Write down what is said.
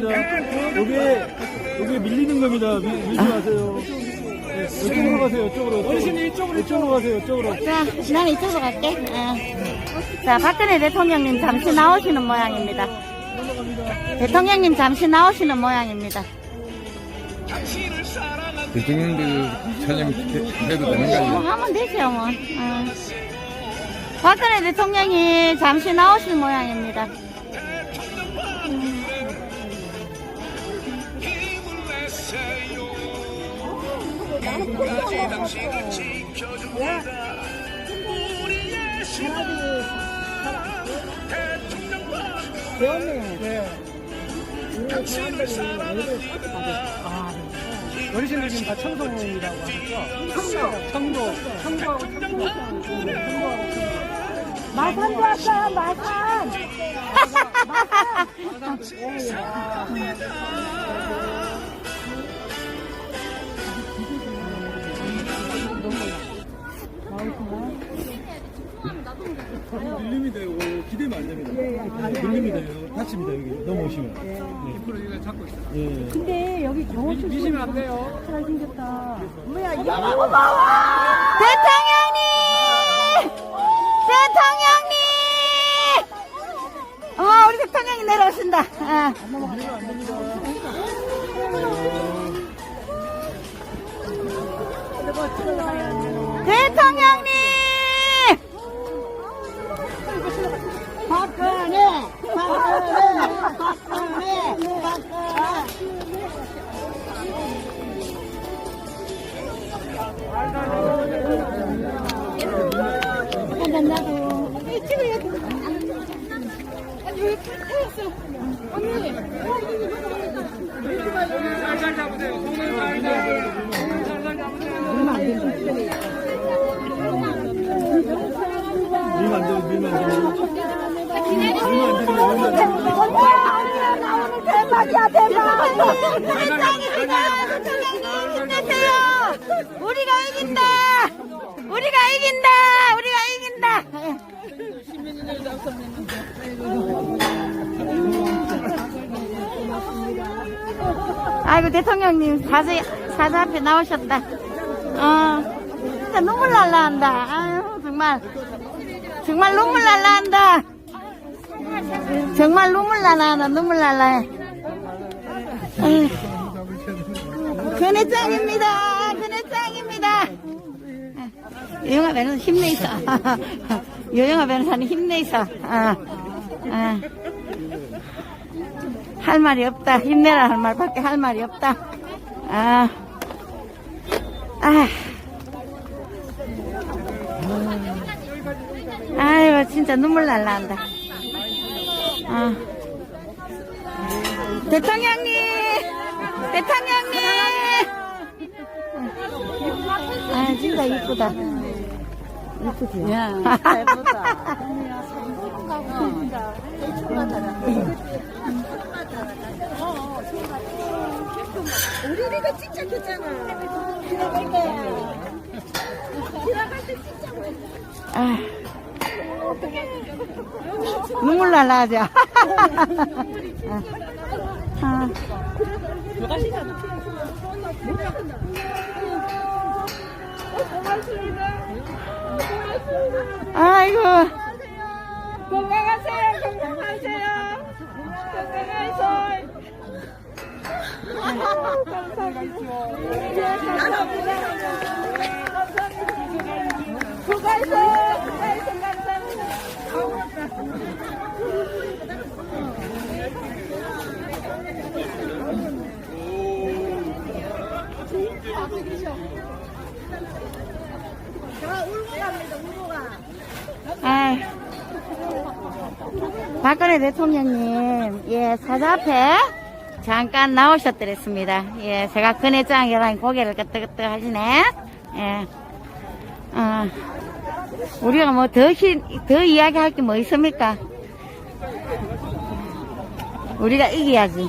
겁니다. 여기, 여기 밀리는 겁니다. 밀, 밀지 마세요. 네, 이쪽으로 가세요, 이쪽으로. 어르신이 이쪽으로, 이쪽으로 가세요, 이쪽으로. 자, 난 이쪽으로 갈게. 어. 자, 박근혜 대통령님 잠시 나오시는 모양입니다. 대통령님 잠시 나오시는 모양입니다. 대통령들 촬영해도 뭐 되는가요? 하면 되죠, 뭐. 어. 박근혜 대통령이 잠시 나오실 모양입니다. 어르신들 지금 다 청송이라고 하셨죠? 청도. 청도. 청도. 마산 좋았어요, 마산! 밀림이 돼요. 기대면 안 됩니다. 밀림이 돼요. 다칩니다, 여기. 넘어오시면. 네. 예. 근데 여기 경호실 미시면 안 돼요. 잘 생겼다. 대통령님! 대통령님! 어머, 우리 대통령이 내려오신다. 어. 대통령 왜 태웠어? 힘내세요. 우리가 이긴다. 우리가 이긴다. 우리가 이긴다. 아이고 대통령님 사자 사자 앞에 나오셨다. 어, 진짜 눈물 날라 한다. 아유 정말 정말 눈물 날라 한다. 정말 눈물 날라 한다. 눈물 날라 해. 아유. 근혜짱입니다. 근혜짱입니다. 유영아 변호사 힘내 있어. 유영아 변호사는 힘내있어. 아, 아. 할 말이 없다. 힘내라 할 말밖에 할 말이 없다. 아, 아. 아이고, 진짜 눈물 날라 한다. 아. 대통령님! 대통령님! 아, 진짜 이쁘다. 이쁘지? 야, 예쁘다. 우리가 진짜 좋잖아. 들어갈 거야. 들어갈 때 진짜 아. 눈물 날라 하죠. 아. 아 이고. 건강하세요. 건강하세요. 건강하세요. 수고하세요. 수고하세요. 감사합니다. 아. 박근혜 대통령님, 예, 사자 앞에 잠깐 나오셨더랬습니다. 예, 제가 근혜장이랑 고개를 끄덕끄덕 하시네. 예. 어, 우리가 뭐 더, 더 이야기할 게 뭐 있습니까? 우리가 이겨야지.